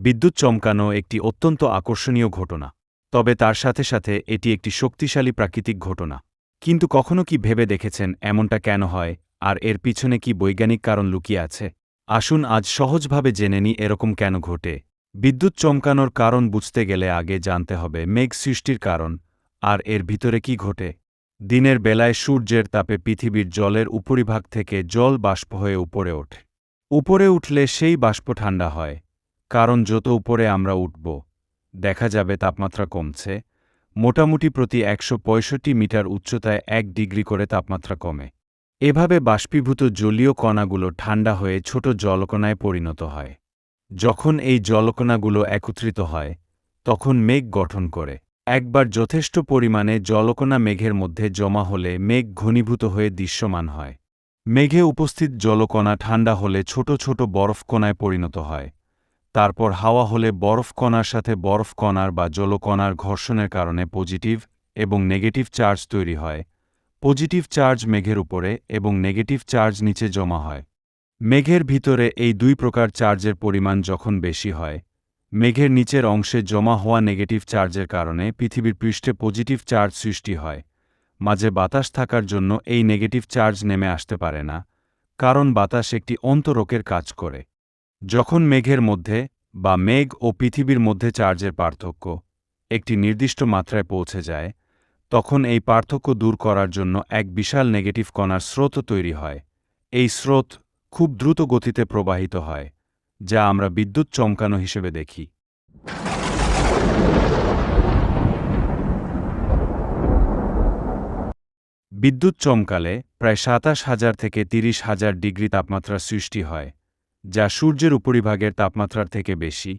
বিদ্যুৎ চমকানো একটি অত্যন্ত আকর্ষণীয় ঘটনা, তবে তার সাথে সাথে এটি একটি শক্তিশালী প্রাকৃতিক ঘটনা। কিন্তু কখনো কি ভেবে দেখেছেন এমনটা কেন হয়, আর এর পিছনে কি বৈজ্ঞানিক কারণ লুকিয়ে আছে? আসুন আজ সহজভাবে জেনে নি এরকম কেন ঘটে। বিদ্যুৎ চমকানোর কারণ বুঝতে গেলে আগে জানতে হবে মেঘ সৃষ্টির কারণ, আর এর ভিতরে কি ঘটে। দিনের বেলায় সূর্যের তাপে পৃথিবীর জলের উপরিভাগ থেকে জল বাষ্প হয়ে উপরে ওঠে। উপরে উঠলে সেই বাষ্প ঠান্ডা হয়। কারণ যত উপরে আমরা উঠব, দেখা যাবে তাপমাত্রা কমছে। মোটামুটি প্রতি একশো পঁয়ষট্টি মিটার উচ্চতায় এক ডিগ্রি করে তাপমাত্রা কমে। এভাবে বাষ্পীভূত জলীয় কণাগুলো ঠান্ডা হয়ে ছোট জলকণায় পরিণত হয়। যখন এই জলকণাগুলো একত্রিত হয়, তখন মেঘ গঠন করে। একবার যথেষ্ট পরিমাণে জলকণা মেঘের মধ্যে জমা হলে মেঘ ঘনীভূত হয়ে দৃশ্যমান হয়। মেঘে উপস্থিত জলকণা ঠান্ডা হলে ছোট ছোট বরফকণায় পরিণত হয়। তারপর হাওয়া হলে বরফ কণার সাথে বরফ কণার বা জলকণার ঘর্ষণের কারণে পজিটিভ এবং নেগেটিভ চার্জ তৈরি হয়। পজিটিভ চার্জ মেঘের উপরে এবং নেগেটিভ চার্জ নিচে জমা হয়। মেঘের ভিতরে এই দুই প্রকার চার্জের পরিমাণ যখন বেশি হয়, মেঘের নিচের অংশে জমা হওয়া নেগেটিভ চার্জের কারণে পৃথিবীর পৃষ্ঠে পজিটিভ চার্জ সৃষ্টি হয়। মাঝে বাতাস থাকার জন্য এই নেগেটিভ চার্জ নেমে আসতে পারে না, কারণ বাতাস একটি অন্তরকের কাজ করে। যখন মেঘের মধ্যে বা মেঘ ও পৃথিবীর মধ্যে চার্জের পার্থক্য একটি নির্দিষ্ট মাত্রায় পৌঁছে যায়, তখন এই পার্থক্য দূর করার জন্য এক বিশাল নেগেটিভ কণার স্রোত তৈরি হয়। এই স্রোত খুব দ্রুত গতিতে প্রবাহিত হয়, যা আমরা বিদ্যুৎ চমকানো হিসেবে দেখি। বিদ্যুৎ চমকালে প্রায় সাতাশ হাজার থেকে তিরিশ হাজার ডিগ্রি তাপমাত্রার সৃষ্টি হয়। যা সূর্যের উপরিভাগের তাপমাত্রার থেকে বেশি,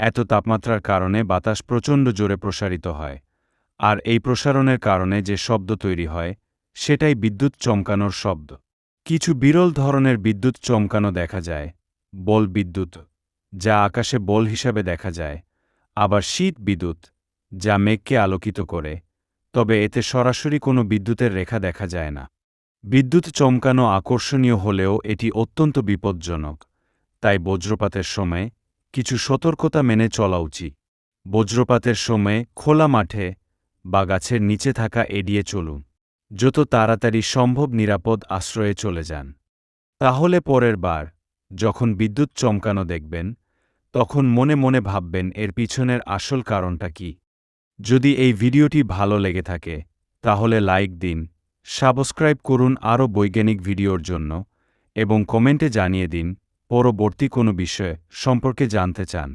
এত তাপমাত্রার কারণে বাতাস প্রচণ্ড জোরে প্রসারিত হয়, আর এই প্রসারণের কারণে যে শব্দ তৈরি হয়, সেটাই বিদ্যুৎ চমকানোর শব্দ। কিছু বিরল ধরনের বিদ্যুৎ চমকানো দেখা যায়, বল বিদ্যুৎ, যা আকাশে বল হিসাবে দেখা যায়, আবার শীত বিদ্যুৎ, যা মেঘকে আলোকিত করে, তবে এতে সরাসরি কোনো বিদ্যুতের রেখা দেখা যায় না। বিদ্যুৎ চমকানো আকর্ষণীয় হলেও এটি অত্যন্ত বিপজ্জনক। তাই বজ্রপাতের সময় কিছু সতর্কতা মেনে চলা উচিত। বজ্রপাতের সময় খোলা মাঠে বা গাছের নিচে থাকা এড়িয়ে চলুন। যত তাড়াতাড়ি সম্ভব নিরাপদ আশ্রয়ে চলে যান। তাহলে পরের বার যখন বিদ্যুৎ চমকানো দেখবেন, তখন মনে মনে ভাববেন এর পিছনের আসল কারণটা কি। যদি এই ভিডিওটি ভালো লেগে থাকে, তাহলে লাইক দিন, সাবস্ক্রাইব করুন আরও বৈজ্ঞানিক ভিডিওর জন্য এবং কমেন্টে জানিয়ে দিন পরবর্তী কোনো বিষয়ে সম্পর্কে জানতে চান।